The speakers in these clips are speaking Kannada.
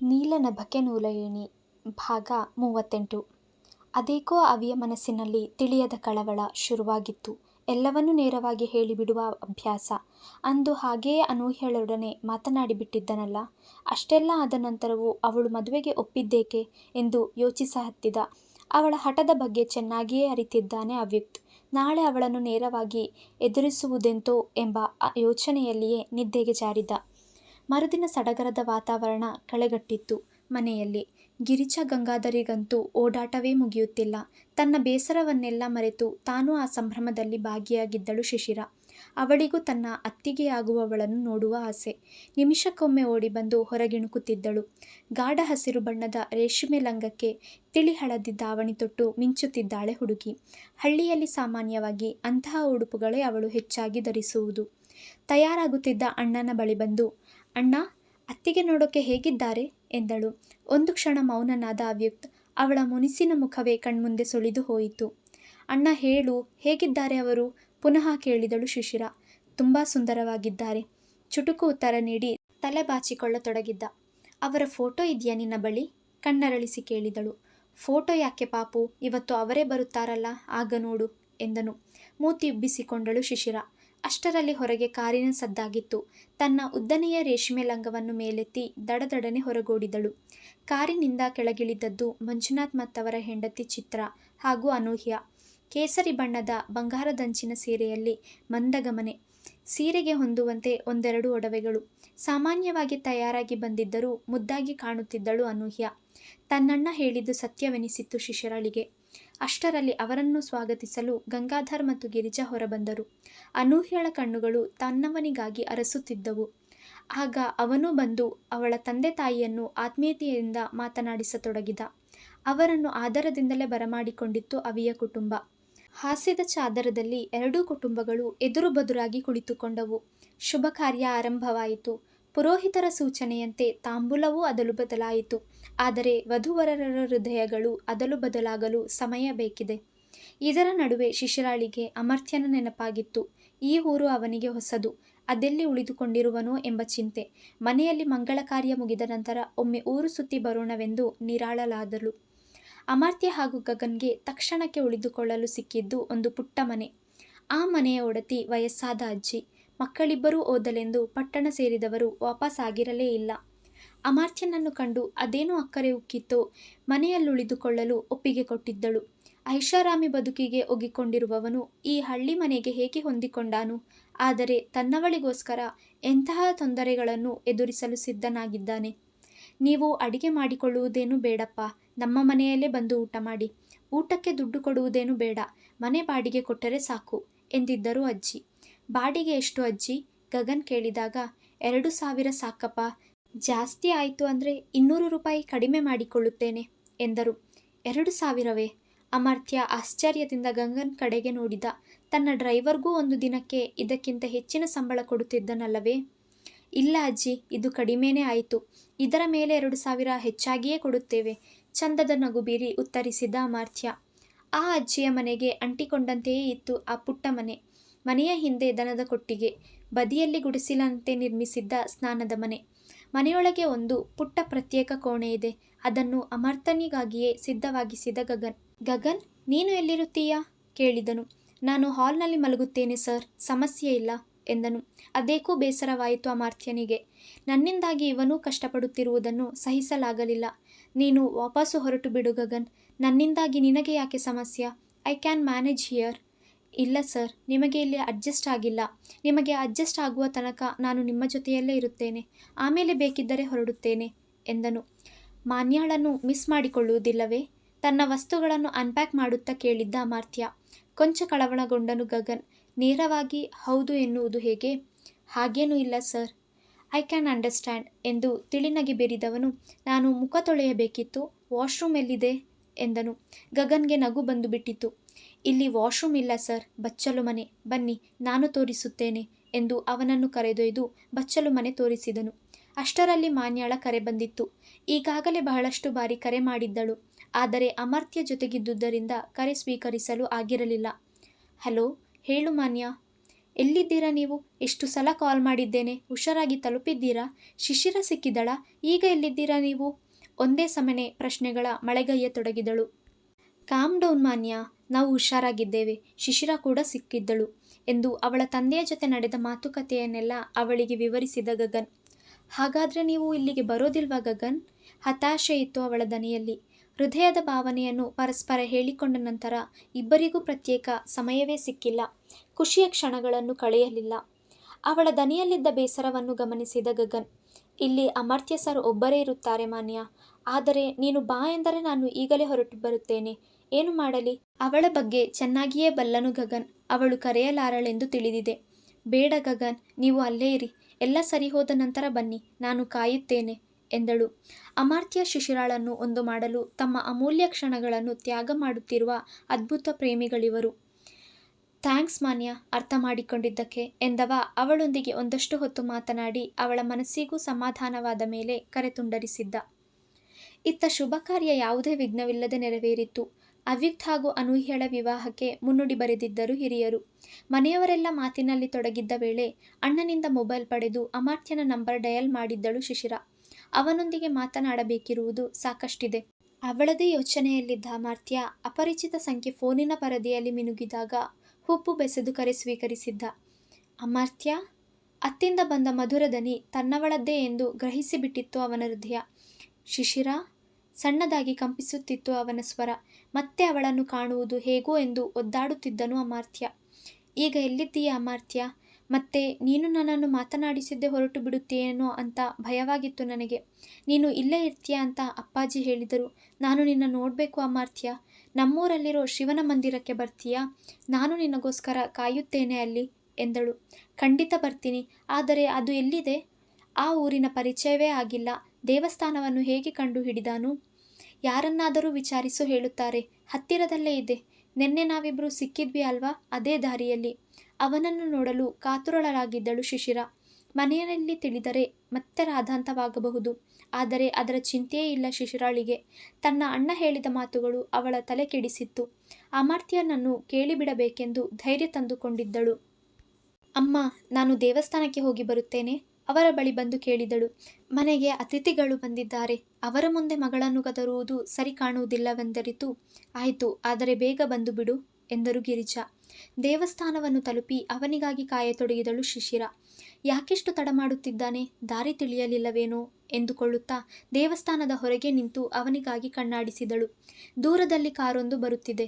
ನೀಲನಭಕ್ಕೆ ನೂಲಯಣಿ ಭಾಗ ಮೂವತ್ತೆಂಟು ಅದೇಕೋ ಅವಿಯ ಮನಸ್ಸಿನಲ್ಲಿ ತಿಳಿಯದ ಕಳವಳ ಶುರುವಾಗಿತ್ತು. ಎಲ್ಲವನ್ನೂ ನೇರವಾಗಿ ಹೇಳಿಬಿಡುವ ಅಭ್ಯಾಸ. ಅಂದು ಹಾಗೆಯೇ ಅನೂಹ್ಯಳೊಡನೆ ಮಾತನಾಡಿಬಿಟ್ಟಿದ್ದನಲ್ಲ. ಅಷ್ಟೆಲ್ಲ ಆದ ನಂತರವೂ ಅವಳು ಮದುವೆಗೆ ಒಪ್ಪಿದ್ದೇಕೆ ಎಂದು ಯೋಚಿಸಹತ್ತಿದ. ಅವಳ ಹಠದ ಬಗ್ಗೆ ಚೆನ್ನಾಗಿಯೇ ಅರಿತಿದ್ದಾನೆ ಅವ್ಯುಕ್ತ್ ನಾಳೆ ಅವಳನ್ನು ನೇರವಾಗಿ ಎದುರಿಸುವುದೆಂತೋ ಎಂಬ ಯೋಚನೆಯಲ್ಲಿಯೇ ನಿದ್ದೆಗೆ ಜಾರಿದ. ಮರುದಿನ ಸಡಗರದ ವಾತಾವರಣ ಕಳೆಗಟ್ಟಿತ್ತು ಮನೆಯಲ್ಲಿ. ಗಿರಿಜಾ ಗಂಗಾಧರಿಗಂತೂ ಓಡಾಟವೇ ಮುಗಿಯುತ್ತಿಲ್ಲ. ತನ್ನ ಬೇಸರವನ್ನೆಲ್ಲ ಮರೆತು ತಾನೂ ಆ ಸಂಭ್ರಮದಲ್ಲಿ ಭಾಗಿಯಾಗಿದ್ದಳು ಶಿಶಿರ. ಅವಳಿಗೂ ತನ್ನ ಅತ್ತಿಗೆಯಾಗುವವಳನ್ನು ನೋಡುವ ಆಸೆ. ನಿಮಿಷಕ್ಕೊಮ್ಮೆ ಓಡಿಬಂದು ಹೊರಗಿಣುಕುತ್ತಿದ್ದಳು. ಗಾಢ ಹಸಿರು ಬಣ್ಣದ ರೇಷ್ಮೆ ಲಂಗಕ್ಕೆ ತಿಳಿ ಹಳದಿ ದಾವಣಿ ತೊಟ್ಟು ಮಿಂಚುತ್ತಿದ್ದಾಳೆ ಹುಡುಗಿ. ಹಳ್ಳಿಯಲ್ಲಿ ಸಾಮಾನ್ಯವಾಗಿ ಅಂತಹ ಉಡುಪುಗಳೇ ಅವಳು ಹೆಚ್ಚಾಗಿ ಧರಿಸುವುದು. ತಯಾರಾಗುತ್ತಿದ್ದ ಅಣ್ಣನ ಬಳಿ ಬಂದು, ಅಣ್ಣಾ, ಅತ್ತಿಗೆ ನೋಡೋಕೆ ಹೇಗಿದ್ದಾರೆ ಎಂದಳು. ಒಂದು ಕ್ಷಣ ಮೌನನಾದ ಅವ್ಯುಕ್ತ್ ಅವಳ ಮುನಿಸಿನ ಮುಖವೇ ಕಣ್ಮುಂದೆ ಸುಳಿದು ಹೋಯಿತು. ಅಣ್ಣ ಹೇಳು, ಹೇಗಿದ್ದಾರೆ ಅವರು ಪುನಃ ಕೇಳಿದಳು ಶಿಶಿರ. ತುಂಬ ಸುಂದರವಾಗಿದ್ದಾರೆ ಚುಟುಕು ಉತ್ತರ ನೀಡಿ ತಲೆ ಬಾಚಿಕೊಳ್ಳತೊಡಗಿದ್ದ ಅವರ ಫೋಟೋ ಇದೆಯಾ ನಿನ್ನ ಬಳಿ ಕಣ್ಣರಳಿಸಿ ಕೇಳಿದಳು. ಫೋಟೋ ಯಾಕೆ ಪಾಪು ಇವತ್ತು ಅವರೇ ಬರುತ್ತಾರಲ್ಲ ಆಗ ನೋಡು ಎಂದನು. ಮೂತಿ ಉಬ್ಬಿಸಿಕೊಂಡಳು ಶಿಶಿರ. ಅಷ್ಟರಲ್ಲಿ ಹೊರಗೆ ಕಾರಿನ ಸದ್ದಾಗಿತ್ತು. ತನ್ನ ಉದ್ದನೆಯ ರೇಷ್ಮೆ ಲಂಗವನ್ನು ಮೇಲೆತ್ತಿ ದಡದಡನೆ ಹೊರಗೋಡಿದಳು. ಕಾರಿನಿಂದ ಕೆಳಗಿಳಿದದ್ದು ಮಂಜುನಾಥ್ ಮತ್ತವರ ಹೆಂಡತಿ ಚಿತ್ರ ಹಾಗೂ ಅನೂಹ್ಯ. ಕೇಸರಿ ಬಣ್ಣದ ಬಂಗಾರದಂಚಿನ ಸೀರೆಯಲ್ಲಿ ಮಂದಗಮನೆ. ಸೀರೆಗೆ ಹೊಂದುವಂತೆ ಒಂದೆರಡು ಒಡವೆಗಳು. ಸಾಮಾನ್ಯವಾಗಿ ತಯಾರಾಗಿ ಬಂದಿದ್ದರೂ ಮುದ್ದಾಗಿ ಕಾಣುತ್ತಿದ್ದಳು ಅನೂಹ್ಯ. ತನ್ನಣ್ಣ ಹೇಳಿದ್ದು ಸತ್ಯವೆನಿಸಿತ್ತು ಶಿಶಿರಳಿಗೆ. ಅಷ್ಟರಲ್ಲಿ ಅವರನ್ನು ಸ್ವಾಗತಿಸಲು ಗಂಗಾಧರ್ ಮತ್ತು ಗಿರಿಜಾ ಹೊರಬಂದರು. ಅನೂಹ್ಯಳ ಕಣ್ಣುಗಳು ತನ್ನವನಿಗಾಗಿ ಅರಸುತ್ತಿದ್ದವು. ಆಗ ಅವನೂ ಬಂದು ಅವಳ ತಂದೆ ತಾಯಿಯನ್ನು ಆತ್ಮೀಯತೆಯಿಂದ ಮಾತನಾಡಿಸತೊಡಗಿದ. ಅವರನ್ನು ಆದರದಿಂದಲೇ ಬರಮಾಡಿಕೊಂಡಿತ್ತು ಅವಿಯ ಕುಟುಂಬ. ಹಾಸ್ಯದ ಚಾದರದಲ್ಲಿ ಎರಡೂ ಕುಟುಂಬಗಳು ಎದುರು ಬದುರಾಗಿ ಕುಳಿತುಕೊಂಡವು. ಶುಭಕಾರ್ಯ ಆರಂಭವಾಯಿತು. ಪುರೋಹಿತರ ಸೂಚನೆಯಂತೆ ತಾಂಬೂಲವೂ ಅದಲು ಬದಲಾಯಿತು. ಆದರೆ ವಧು-ವರರ ಹೃದಯಗಳು ಅದಲು ಬದಲಾಗಲು ಸಮಯ ಬೇಕಿದೆ. ಇದರ ನಡುವೆ ಶಿಶಿರಾಳಿಗೆ ಅಮರ್ತ್ಯನ ನೆನಪಾಗಿತ್ತು. ಈ ಊರು ಅವನಿಗೆ ಹೊಸದು. ಅದೆಲ್ಲಿ ಉಳಿದುಕೊಂಡಿರುವನೋ ಎಂಬ ಚಿಂತೆ. ಮನೆಯಲ್ಲಿ ಮಂಗಳ ಕಾರ್ಯ ಮುಗಿದ ನಂತರ ಒಮ್ಮೆ ಊರು ಸುತ್ತಿ ಬರೋಣವೆಂದು ನಿರಾಳಲಾದಳು. ಅಮರ್ತ್ಯ ಹಾಗೂ ಗಗನ್ಗೆ ತಕ್ಷಣಕ್ಕೆ ಉಳಿದುಕೊಳ್ಳಲು ಸಿಕ್ಕಿದ್ದು ಒಂದು ಪುಟ್ಟ ಮನೆ. ಆ ಮನೆಯ ಒಡತಿ ವಯಸ್ಸಾದ ಅಜ್ಜಿ. ಮಕ್ಕಳಿಬ್ಬರೂ ಓದಲೆಂದು ಪಟ್ಟಣ ಸೇರಿದವರು ವಾಪಸ್ಸಾಗಿರಲೇ ಇಲ್ಲ. ಅಮರ್ತ್ಯನನ್ನು ಕಂಡು ಅದೇನು ಅಕ್ಕರೆ ಉಕ್ಕಿತ್ತೋ ಮನೆಯಲ್ಲುಳಿದುಕೊಳ್ಳಲು ಒಪ್ಪಿಗೆ ಕೊಟ್ಟಿದ್ದಳು. ಐಷಾರಾಮಿ ಬದುಕಿಗೆ ಒಗ್ಗಿಕೊಂಡಿರುವವನು ಈ ಹಳ್ಳಿ ಮನೆಗೆ ಹೇಗೆ ಹೊಂದಿಕೊಂಡಾನು. ಆದರೆ ತನ್ನವಳಿಗೋಸ್ಕರ ಎಂತಹ ತೊಂದರೆಗಳನ್ನು ಎದುರಿಸಲು ಸಿದ್ಧನಾಗಿದ್ದಾನೆ. ನೀವು ಅಡಿಗೆ ಮಾಡಿಕೊಳ್ಳುವುದೇನು ಬೇಡಪ್ಪ ನಮ್ಮ ಮನೆಯಲ್ಲೇ ಬಂದು ಊಟ ಮಾಡಿ. ಊಟಕ್ಕೆ ದುಡ್ಡು ಕೊಡುವುದೇನು ಬೇಡ ಮನೆ ಬಾಡಿಗೆ ಕೊಟ್ಟರೆ ಸಾಕು ಎಂದಿದ್ದರು ಅಜ್ಜಿ. ಬಾಡಿಗೆ ಎಷ್ಟು ಅಜ್ಜಿ ಗಗನ್ ಕೇಳಿದಾಗ, ಎರಡು ಸಾವಿರ ಸಾಕಪ್ಪ, ಜಾಸ್ತಿ ಆಯಿತು ಅಂದರೆ ಇನ್ನೂರು ರೂಪಾಯಿ ಕಡಿಮೆ ಮಾಡಿಕೊಳ್ಳುತ್ತೇನೆ, ಎಂದರು. ಎರಡು ಸಾವಿರವೇ ಅಮರ್ಥ್ಯ ಆಶ್ಚರ್ಯದಿಂದ ಗಂಗನ್ ಕಡೆಗೆ ನೋಡಿದ. ತನ್ನ ಡ್ರೈವರ್ಗೂ ಒಂದು ದಿನಕ್ಕೆ ಇದಕ್ಕಿಂತ ಹೆಚ್ಚಿನ ಸಂಬಳ ಕೊಡುತ್ತಿದ್ದನಲ್ಲವೇ. ಇಲ್ಲ ಅಜ್ಜಿ, ಇದು ಕಡಿಮೆನೇ ಆಯಿತು ಇದರ ಮೇಲೆ ಎರಡು ಸಾವಿರ ಹೆಚ್ಚಾಗಿಯೇ ಕೊಡುತ್ತೇವೆ, ಚಂದದ ನಗು ಬೀರಿ ಉತ್ತರಿಸಿದ ಅಮರ್ತ್ಯ. ಆ ಅಜ್ಜಿಯ ಮನೆಗೆ ಅಂಟಿಕೊಂಡಂತೆಯೇ ಇತ್ತು ಆ ಪುಟ್ಟ ಮನೆ. ಮನೆಯ ಹಿಂದೆ ದನದ ಕೊಟ್ಟಿಗೆ. ಬದಿಯಲ್ಲಿ ಗುಡಿಸಿಲಂತೆ ನಿರ್ಮಿಸಿದ್ದ ಸ್ನಾನದ ಮನೆ. ಮನೆಯೊಳಗೆ ಒಂದು ಪುಟ್ಟ ಪ್ರತ್ಯೇಕ ಕೋಣೆ ಇದೆ ಅದನ್ನು ಅಮರ್ತನಿಗಾಗಿಯೇ ಸಿದ್ಧವಾಗಿಸಿದ ಗಗನ್. ಗಗನ್, ನೀನು ಎಲ್ಲಿರುತ್ತೀಯಾ ಕೇಳಿದನು. ನಾನು ಹಾಲ್-ನಲ್ಲಿ ಮಲಗುತ್ತೇನೆ, ಸರ್ ಸಮಸ್ಯೆ ಇಲ್ಲ, ಎಂದನು. ಅದೇಕೂ ಬೇಸರವಾಯಿತು ಅಮರ್ತ್ಯನಿಗೆ. ನನ್ನಿಂದಾಗಿ ಇವನೂ ಕಷ್ಟಪಡುತ್ತಿರುವುದನ್ನು ಸಹಿಸಲಾಗಲಿಲ್ಲ. ನೀನು ವಾಪಸ್ಸು ಹೊರಟು ಬಿಡು, ಗಗನ್ ನನ್ನಿಂದಾಗಿ ನಿನಗೆ ಯಾಕೆ ಸಮಸ್ಯೆ ಐ ಕ್ಯಾನ್ ಮ್ಯಾನೇಜ್ ಹಿಯರ್. ಇಲ್ಲ ಸರ್, ನಿಮಗೆ ಇಲ್ಲಿ ಅಡ್ಜಸ್ಟ್ ಆಗಿಲ್ಲ. ನಿಮಗೆ ಅಡ್ಜಸ್ಟ್ ಆಗುವ ತನಕ ನಾನು ನಿಮ್ಮ ಜೊತೆಯಲ್ಲೇ ಇರುತ್ತೇನೆ. ಆಮೇಲೆ ಬೇಕಿದ್ದರೆ ಹೊರಡುತ್ತೇನೆ, ಎಂದನು. ಮಾನ್ಯಾಳನ್ನು ಮಿಸ್ ಮಾಡಿಕೊಳ್ಳುವುದಿಲ್ಲವೇ ತನ್ನ ವಸ್ತುಗಳನ್ನು ಅನ್ಪ್ಯಾಕ್ ಮಾಡುತ್ತಾ ಕೇಳಿದ್ದ ಅಮಾರ್ತ್ಯ ಕೊಂಚ ಕಳವಳಗೊಂಡನು ಗಗನ್. ನೇರವಾಗಿ, ಹೌದು ಎನ್ನುವುದು ಹೇಗೆ. ಹಾಗೇನೂ ಇಲ್ಲ ಸರ್. ಐ ಕ್ಯಾನ್ ಅಂಡರ್ಸ್ಟ್ಯಾಂಡ್ ಎಂದು ತಿಳಿನಗೆ ಬೇರಿದವನು ನಾನು ಮುಖ ತೊಳೆಯಬೇಕಿತ್ತು ವಾಶ್ರೂಮ್ ಎಲ್ಲಿದೆ ಎಂದನು. ಗಗನ್ಗೆ ನಗು ನಗು ಬಂದುಬಿಟ್ಟಿತು. ಇಲ್ಲಿ ವಾಶ್ರೂಮ್ ಇಲ್ಲ ಸರ್ ಬಚ್ಚಲು ಮನೆ. ಬನ್ನಿ, ನಾನು ತೋರಿಸುತ್ತೇನೆ ಎಂದು ಅವನನ್ನು ಕರೆದೊಯ್ದು ಬಚ್ಚಲು ಮನೆ ತೋರಿಸಿದನು. ಅಷ್ಟರಲ್ಲಿ ಮಾನ್ಯಾಳ ಕರೆ ಬಂದಿತ್ತು. ಈಗಾಗಲೇ ಬಹಳಷ್ಟು ಬಾರಿ ಕರೆ ಮಾಡಿದ್ದಳು. ಆದರೆ ಅಮರ್ತ್ಯ ಜೊತೆಗಿದ್ದುದರಿಂದ ಕರೆ ಸ್ವೀಕರಿಸಲು ಆಗಿರಲಿಲ್ಲ. ಹಲೋ, ಹೇಳು ಮಾನ್ಯ ಎಲ್ಲಿದ್ದೀರಾ ನೀವು ಎಷ್ಟು ಸಲ ಕಾಲ್ ಮಾಡಿದ್ದೇನೆ ಹುಷಾರಾಗಿ ತಲುಪಿದ್ದೀರಾ ಶಿಶಿರ ಸಿಕ್ಕಿದಳ ಈಗ ಎಲ್ಲಿದ್ದೀರಾ ನೀವು ಒಂದೇ ಸಮನೆ ಪ್ರಶ್ನೆಗಳ ಮಳೆಗೈಯತೊಡಗಿದಳು ಕಾಮ್ ಡೌನ್ ಮಾನ್ಯ ನಾವು ಹುಷಾರಾಗಿದ್ದೇವೆ. ಶಿಶಿರ ಕೂಡ ಸಿಕ್ಕಿದ್ದಳು ಎಂದು ಅವಳ ತಂದೆಯ ಜೊತೆ ನಡೆದ ಮಾತುಕತೆಯನ್ನೆಲ್ಲ ಅವಳಿಗೆ ವಿವರಿಸಿದ ಗಗನ್. ಹಾಗಾದರೆ ನೀವು ಇಲ್ಲಿಗೆ ಬರೋದಿಲ್ವಾ ಗಗನ್? ಹತಾಶೆ ಇತ್ತು ಅವಳ ದನಿಯಲ್ಲಿ. ಹೃದಯದ ಭಾವನೆಯನ್ನು ಪರಸ್ಪರ ಹೇಳಿಕೊಂಡ ನಂತರ ಇಬ್ಬರಿಗೂ ಪ್ರತ್ಯೇಕ ಸಮಯವೇ ಸಿಕ್ಕಿಲ್ಲ. ಖುಷಿಯ ಕ್ಷಣಗಳನ್ನು ಕಳೆಯಲಿಲ್ಲ. ಅವಳ ದನಿಯಲ್ಲಿದ್ದ ಬೇಸರವನ್ನು ಗಮನಿಸಿದ ಗಗನ್. ಇಲ್ಲಿ ಅಮರ್ತ್ಯ ಸರ್ ಒಬ್ಬರೇ ಇರುತ್ತಾರೆ ಮಾನ್ಯ. ಆದರೆ ನೀನು ಬಾ ಎಂದರೆ ನಾನು ಈಗಲೇ ಹೊರಟು ಬರುತ್ತೇನೆ. ಏನು ಮಾಡಲಿ? ಅವಳ ಬಗ್ಗೆ ಚೆನ್ನಾಗಿಯೇ ಬಲ್ಲನು ಗಗನ್. ಅವಳು ಕರೆಯಲಾರಳೆಂದು ತಿಳಿದಿದೆ. ಬೇಡ ಗಗನ್, ನೀವು ಅಲ್ಲೇ ಇರಿ. ಎಲ್ಲ ಸರಿ ಹೋದ ನಂತರ ಬನ್ನಿ, ನಾನು ಕಾಯುತ್ತೇನೆ, ಎಂದಳು. ಅಮಾರ್ತ್ಯ ಶಿಶಿರಾಳನ್ನು ಒಂದು ಮಾಡಲು ತಮ್ಮ ಅಮೂಲ್ಯ ಕ್ಷಣಗಳನ್ನು ತ್ಯಾಗ ಮಾಡುತ್ತಿರುವ ಅದ್ಭುತ ಪ್ರೇಮಿಗಳಿವರು. ಥ್ಯಾಂಕ್ಸ್ ಮಾನ್ಯ, ಅರ್ಥ ಮಾಡಿಕೊಂಡಿದ್ದಕ್ಕೆ, ಎಂದವ. ಅವಳೊಂದಿಗೆ ಒಂದಷ್ಟು ಹೊತ್ತು ಮಾತನಾಡಿ ಅವಳ ಮನಸ್ಸಿಗೂ ಸಮಾಧಾನವಾದ ಮೇಲೆ ಕರೆತುಂಡರಿಸಿದ್ದ ಇತ್ತ ಶುಭ ಕಾರ್ಯ ಯಾವುದೇ ವಿಘ್ನವಿಲ್ಲದೆ ನೆರವೇರಿತ್ತು ಅವ್ಯಕ್ತ ಹಾಗೂ ಅನೂಹ್ಯಳ ವಿವಾಹಕ್ಕೆ ಮುನ್ನುಡಿ ಬರೆದಿದ್ದರು ಹಿರಿಯರು. ಮನೆಯವರೆಲ್ಲ ಮಾತಿನಲ್ಲಿ ತೊಡಗಿದ್ದ ವೇಳೆ ಅಣ್ಣನಿಂದ ಮೊಬೈಲ್ ಪಡೆದು ಅಮಾರ್ತ್ಯನ ನಂಬರ್ ಡಯಲ್ ಮಾಡಿದ್ದಳು ಶಿಶಿರ. ಅವನೊಂದಿಗೆ ಮಾತನಾಡಬೇಕಿರುವುದು ಸಾಕಷ್ಟಿದೆ. ಅವಳದೇ ಯೋಚನೆಯಲ್ಲಿದ್ದ ಅಮಾತ್ಯ ಅಪರಿಚಿತ ಸಂಖ್ಯೆ ಫೋನಿನ ಪರದೆಯಲ್ಲಿ ಮಿನುಗಿದಾಗ ಹುಪ್ಪು ಬೆಸೆದು ಕರೆ ಸ್ವೀಕರಿಸಿದ್ದ. ಅಮಾರ್ತ್ಯ ಅತ್ತಿಂದ ಬಂದ ಮಧುರ ದನಿ ತನ್ನವಳದ್ದೇ ಎಂದು ಗ್ರಹಿಸಿಬಿಟ್ಟಿತ್ತು ಅವನ ಹೃದಯ. ಶಿಶಿರ ಸಣ್ಣದಾಗಿ ಕಂಪಿಸುತ್ತಿತ್ತು ಅವನ ಸ್ವರ. ಮತ್ತೆ ಅವಳನ್ನು ಕಾಣುವುದು ಹೇಗೋ ಎಂದು ಒದ್ದಾಡುತ್ತಿದ್ದನು ಅಮಾರ್ತ್ಯ ಈಗ ಎಲ್ಲಿದ್ದೀಯ ಅಮಾರ್ತ್ಯ ಮತ್ತೆ ನೀನು ನನ್ನನ್ನು ಮಾತನಾಡಿಸಿದ್ದೇ ಹೊರಟು ಬಿಡುತ್ತೇನೋ ಅಂತ ಭಯವಾಗಿತ್ತು ನನಗೆ. ನೀನು ಇಲ್ಲೇ ಇರ್ತೀಯ ಅಂತ ಅಪ್ಪಾಜಿ ಹೇಳಿದರು. ನಾನು ನಿನ್ನ ನೋಡಬೇಕು ಅಮಾರ್ತ್ಯ ನಮ್ಮೂರಲ್ಲಿರೋ ಶಿವನ ಮಂದಿರಕ್ಕೆ ಬರ್ತೀಯಾ? ನಾನು ನಿನಗೋಸ್ಕರ ಕಾಯುತ್ತೇನೆ ಅಲ್ಲಿ ಎಂದಳು. ಖಂಡಿತ ಬರ್ತೀನಿ. ಆದರೆ ಅದು ಎಲ್ಲಿದೆ? ಆ ಊರಿನ ಪರಿಚಯವೇ ಆಗಿಲ್ಲ. ದೇವಸ್ಥಾನವನ್ನು ಹೇಗೆ ಕಂಡು ಹಿಡಿದಾನು ಯಾರನ್ನಾದರೂ ವಿಚಾರಿಸು ಹೇಳುತ್ತಾರೆ. ಹತ್ತಿರದಲ್ಲೇ ಇದೆ. ನಿನ್ನೆ ನಾವಿಬ್ಬರು ಸಿಕ್ಕಿದ್ವಿ ಅಲ್ವಾ? ಅದೇ ದಾರಿಯಲ್ಲಿ. ಅವನನ್ನು ನೋಡಲು ಕಾತುರಳರಾಗಿದ್ದಳು ಶಿಶಿರ. ಮನೆಯಲ್ಲಿ ತಿಳಿದರೆ ಮತ್ತೆ ರಾಧಾಂತವಾಗಬಹುದು. ಆದರೆ ಅದರ ಚಿಂತೆಯೇ ಇಲ್ಲ ಶಿಶಿರಾಳಿಗೆ. ತನ್ನ ಅಣ್ಣ ಹೇಳಿದ ಮಾತುಗಳು ಅವಳ ತಲೆ ಕೆಡಿಸಿತ್ತು. ಅಮಾರ್ತ್ಯನನ್ನು ಕೇಳಿಬಿಡಬೇಕೆಂದು ಧೈರ್ಯ ತಂದುಕೊಂಡಿದ್ದಳು. ಅಮ್ಮ, ನಾನು ದೇವಸ್ಥಾನಕ್ಕೆ ಹೋಗಿ ಬರುತ್ತೇನೆ. ಅವರ ಬಳಿ ಬಂದು ಕೇಳಿದಳು, ಮನೆಗೆ ಅತಿಥಿಗಳು ಬಂದಿದ್ದಾರೆ. ಅವರ ಮುಂದೆ ಮಗಳನ್ನು ಗದರುವುದು ಸರಿ ಕಾಣುವುದಿಲ್ಲವೆಂದರಿತು, ಆಯಿತು, ಆದರೆ ಬೇಗ ಬಂದು ಬಿಡು, ಎಂದರು ಗಿರಿಜಾ. ದೇವಸ್ಥಾನವನ್ನು ತಲುಪಿ ಅವನಿಗಾಗಿ ಕಾಯತೊಡಗಿದಳು ಶಿಶಿರ. ಯಾಕೆಷ್ಟು ತಡ ಮಾಡುತ್ತಿದ್ದಾನೆ? ದಾರಿ ತಿಳಿಯಲಿಲ್ಲವೇನೋ? ಎಂದುಕೊಳ್ಳುತ್ತಾ ದೇವಸ್ಥಾನದ ಹೊರಗೆ ನಿಂತು ಅವನಿಗಾಗಿ ಕಣ್ಣಾಡಿಸಿದಳು. ದೂರದಲ್ಲಿ ಕಾರೊಂದು ಬರುತ್ತಿದೆ.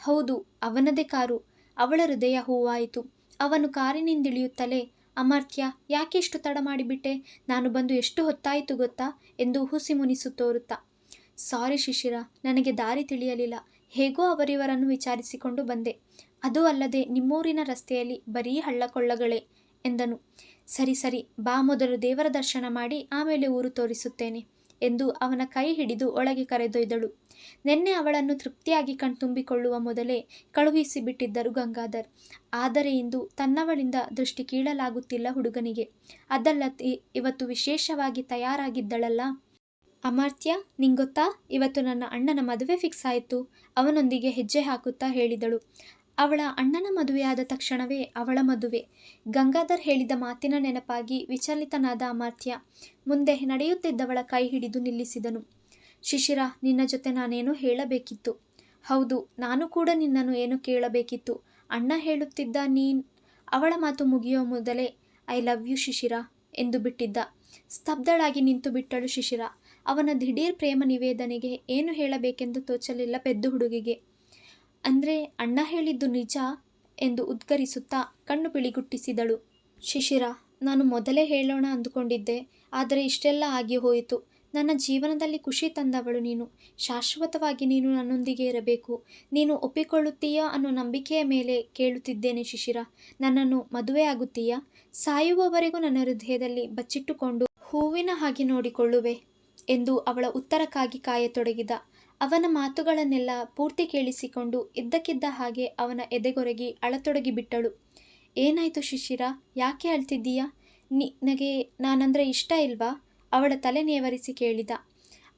ಹೌದು, ಅವನದೇ ಕಾರು. ಅವಳ ಹೃದಯ ಹೂವಾಯಿತು. ಅವನು ಕಾರಿನಿಂದಿಳಿಯುತ್ತಲೇ ಅಮರ್ತ್ಯ, ಯಾಕೆ ಇಷ್ಟು ತಡ ಮಾಡಿಬಿಟ್ಟೆ? ನಾನು ಬಂದು ಎಷ್ಟು ಹೊತ್ತಾಯಿತು ಗೊತ್ತಾ? ಎಂದು ಹುಸಿ ಮುನಿಸು ತೋರುತ್ತಾ. ಸಾರಿ ಶಿಶಿರ, ನನಗೆ ದಾರಿ ತಿಳಿಯಲಿಲ್ಲ. ಹೇಗೋ ಅವರಿವರನ್ನು ವಿಚಾರಿಸಿಕೊಂಡು ಬಂದೆ. ಅದೂ ಅಲ್ಲದೆ ನಿಮ್ಮೂರಿನ ರಸ್ತೆಯಲ್ಲಿ ಬರೀ ಹಳ್ಳಕೊಳ್ಳಗಳೇ ಎಂದನು. ಸರಿ ಸರಿ, ಬಾ ಮೊದಲು ದೇವರ ದರ್ಶನ ಮಾಡಿ ಆಮೇಲೆ ಊರು ತೋರಿಸುತ್ತೇನೆ. ಎಂದು ಅವನ ಕೈ ಹಿಡಿದು ಒಳಗೆ ಕರೆದೊಯ್ದಳು. ನಿನ್ನೆ ಅವಳನ್ನು ತೃಪ್ತಿಯಾಗಿ ಕಣ್ತುಂಬಿಕೊಳ್ಳುವ ಮೊದಲೇ ಕಳುಹಿಸಿಬಿಟ್ಟಿದ್ದರು ಗಂಗಾಧರ್. ಆದರೆ ಇಂದು ತನ್ನವಳಿಂದ ದೃಷ್ಟಿ ಕೀಳಲಾಗುತ್ತಿಲ್ಲ ಹುಡುಗನಿಗೆ. ಅದಲ್ಲ ಇವತ್ತು ವಿಶೇಷವಾಗಿ ತಯಾರಾಗಿದ್ದಳಲ್ಲ. ಅಮರ್ತ್ಯ, ನಿಂಗೊತ್ತಾ, ಇವತ್ತು ನನ್ನ ಅಣ್ಣನ ಮದುವೆ ಫಿಕ್ಸ್ ಆಯಿತು. ಅವನೊಂದಿಗೆ ಹೆಜ್ಜೆ ಹಾಕುತ್ತಾ ಹೇಳಿದಳು. ಅವಳ ಅಣ್ಣನ ಮದುವೆಯಾದ ತಕ್ಷಣವೇ ಅವಳ ಮದುವೆ. ಗಂಗಾಧರ್ ಹೇಳಿದ ಮಾತಿನ ನೆನಪಾಗಿ ವಿಚಲಿತನಾದ ಅಮಾತ್ಯ ಮುಂದೆ ನಡೆಯುತ್ತಿದ್ದವಳ ಕೈ ಹಿಡಿದು ನಿಲ್ಲಿಸಿದನು. ಶಿಶಿರ, ನಿನ್ನ ಜೊತೆ ನಾನೇನೋ ಹೇಳಬೇಕಿತ್ತು. ಹೌದು, ನಾನು ಕೂಡ ನಿನ್ನನ್ನು ಏನು ಕೇಳಬೇಕಿತ್ತು. ಅಣ್ಣ ಹೇಳುತ್ತಿದ್ದ ನೀನ್, ಅವಳ ಮಾತು ಮುಗಿಯೋ ಮೊದಲೇ, ಐ ಲವ್ ಯು ಶಿಶಿರ ಎಂದು ಬಿಟ್ಟಿದ್ದ. ಸ್ತಬ್ಧಳಾಗಿ ನಿಂತು ಬಿಟ್ಟಳು ಶಿಶಿರ. ಅವನ ದಿಢೀರ್ ಪ್ರೇಮ ನಿವೇದನೆಗೆ ಏನು ಹೇಳಬೇಕೆಂದು ತೋಚಲಿಲ್ಲ ಪೆದ್ದು ಹುಡುಗಿಗೆ. ಅಂದರೆ ಅಣ್ಣ ಹೇಳಿದ್ದು ನಿಜ ಎಂದು ಉದ್ಗರಿಸುತ್ತಾ ಕಣ್ಣು ಬಿಳಿಗುಟ್ಟಿಸಿದಳು ಶಿಶಿರ, ನಾನು ಮೊದಲೇ ಹೇಳೋಣ ಅಂದುಕೊಂಡಿದ್ದೆ. ಆದರೆ ಇಷ್ಟೆಲ್ಲ ಆಗಿ ಹೋಯಿತು. ನನ್ನ ಜೀವನದಲ್ಲಿ ಖುಷಿ ತಂದವಳು ನೀನು. ಶಾಶ್ವತವಾಗಿ ನೀನು ನನ್ನೊಂದಿಗೆ ಇರಬೇಕು. ನೀನು ಒಪ್ಪಿಕೊಳ್ಳುತ್ತೀಯಾ ಅನ್ನೋ ನಂಬಿಕೆಯ ಮೇಲೆ ಕೇಳುತ್ತಿದ್ದೇನೆ ಶಿಶಿರ. ನನ್ನನ್ನು ಮದುವೆ ಆಗುತ್ತೀಯಾ? ಸಾಯುವವರೆಗೂ ನನ್ನ ಹೃದಯದಲ್ಲಿ ಬಚ್ಚಿಟ್ಟುಕೊಂಡು ಹೂವಿನ ಹಾಗೆ ನೋಡಿಕೊಳ್ಳುವೆ ಎಂದು ಅವಳ ಉತ್ತರಕ್ಕಾಗಿ ಕಾಯತೊಡಗಿದ ಅವನ ಮಾತುಗಳನ್ನೆಲ್ಲ ಪೂರ್ತಿ ಕೇಳಿಸಿಕೊಂಡು ಇದ್ದಕ್ಕಿದ್ದ ಹಾಗೆ ಅವನ ಎದೆಗೊರಗಿ ಅಳತೊಡಗಿಬಿಟ್ಟಳು. ಏನಾಯಿತು ಶಿಶಿರ? ಯಾಕೆ ಅಳ್ತಿದ್ದೀಯಾ? ನಿನಗೆ ನಾನಂದರೆ ಇಷ್ಟ ಇಲ್ವಾ? ಅವಳ ತಲೆ ನೇವರಿಸಿ ಕೇಳಿದ.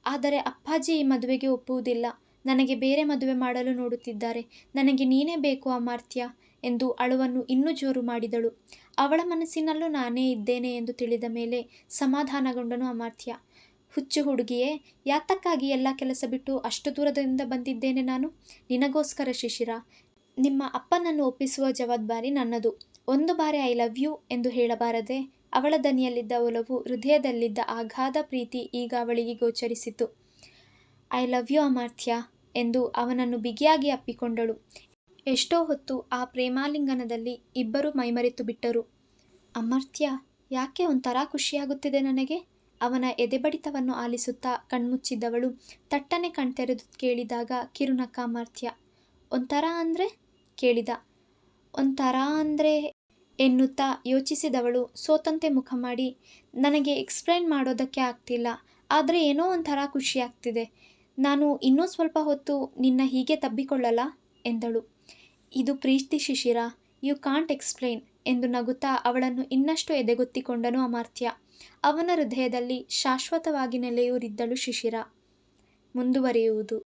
ಆದರೆ ಅಪ್ಪಾಜಿ ಈ ಮದುವೆಗೆ ಒಪ್ಪುವುದಿಲ್ಲ. ನನಗೆ ಬೇರೆ ಮದುವೆ ಮಾಡಲು ನೋಡುತ್ತಿದ್ದಾರೆ. ನನಗೆ ನೀನೇ ಬೇಕು ಅಮಾರ್ತ್ಯ ಎಂದು ಅಳುವನ್ನು ಇನ್ನೂ ಜೋರು ಮಾಡಿದಳು. ಅವಳ ಮನಸ್ಸಿನಲ್ಲೂ ನಾನೇ ಇದ್ದೇನೆ ಎಂದು ತಿಳಿದ ಮೇಲೆ ಸಮಾಧಾನಗೊಂಡನು ಅಮಾತ್ಯ ಹುಚ್ಚು ಹುಡುಗಿಯೇ, ಯಾತಕ್ಕಾಗಿ ಎಲ್ಲ ಕೆಲಸ ಬಿಟ್ಟು ಅಷ್ಟು ದೂರದಿಂದ ಬಂದಿದ್ದೇನೆ ನಾನು? ನಿನಗೋಸ್ಕರ ಶಿಶಿರ, ನಿಮ್ಮ ಅಪ್ಪನನ್ನು ಒಪ್ಪಿಸುವ ಜವಾಬ್ದಾರಿ ನನ್ನದು. ಒಂದು ಬಾರಿ ಐ ಲವ್ ಯು ಎಂದು ಹೇಳಬಾರದೆ, ಅವಳ ದನಿಯಲ್ಲಿದ್ದ ಒಲವು ಹೃದಯದಲ್ಲಿದ್ದ ಆಘಾಧ ಪ್ರೀತಿ ಈಗ ಅವಳಿಗೆ ಗೋಚರಿಸಿತು. ಐ ಲವ್ ಯು ಅಮರ್ಥ್ಯ ಎಂದು ಅವನನ್ನು ಬಿಗಿಯಾಗಿ ಅಪ್ಪಿಕೊಂಡಳು. ಎಷ್ಟೋ ಹೊತ್ತು ಆ ಪ್ರೇಮಾಲಿಂಗನದಲ್ಲಿ ಇಬ್ಬರು ಮೈಮರೆತು ಬಿಟ್ಟರು. ಅಮರ್ತ್ಯ ಯಾಕೆ ಒಂಥರ ಖುಷಿಯಾಗುತ್ತಿದೆ ನನಗೆ? ಅವನ ಎದೆಬಡಿತವನ್ನು ಆಲಿಸುತ್ತಾ ಕಣ್ಮುಚ್ಚಿದ್ದವಳು ತಟ್ಟನೆ ಕಣ್ತೆರೆದು ಕೇಳಿದಾಗ ಕಿರುನಕ್ಕ ಮರ್ತ್ಯ ಒಂಥರ ಅಂದರೆ? ಕೇಳಿದ. ಒಂಥರ ಅಂದರೆ? ಎನ್ನುತ್ತಾ ಯೋಚಿಸಿದವಳು ಸೋತಂತೆ ಮುಖ ಮಾಡಿ, ನನಗೆ ಎಕ್ಸ್ಪ್ಲೈನ್ ಮಾಡೋದಕ್ಕೆ ಆಗ್ತಿಲ್ಲ, ಆದರೆ ಏನೋ ಒಂಥರ ಖುಷಿ ಆಗ್ತಿದೆ. ನಾನು ಇನ್ನೂ ಸ್ವಲ್ಪ ಹೊತ್ತು ನಿನ್ನ ಹೀಗೆ ತಬ್ಬಿಕೊಳ್ಳಲ್ಲ? ಎಂದಳು. ಇದು ಪ್ರೀತಿ ಶಿಶಿರ ಯು ಕಾಂಟ್ ಎಕ್ಸ್ಪ್ಲೈನ್ ಎಂದು ನಗುತ್ತಾ ಅವಳನ್ನು ಇನ್ನಷ್ಟು ಎದೆಗೊತ್ತಿಕೊಂಡನು ಅಮಾತ್ಯ ಅವನ ಹೃದಯದಲ್ಲಿ ಶಾಶ್ವತವಾಗಿ ನೆಲೆಯೂರಿದ್ದಳು ಶಿಶಿರ. ಮುಂದುವರಿಯುವುದು.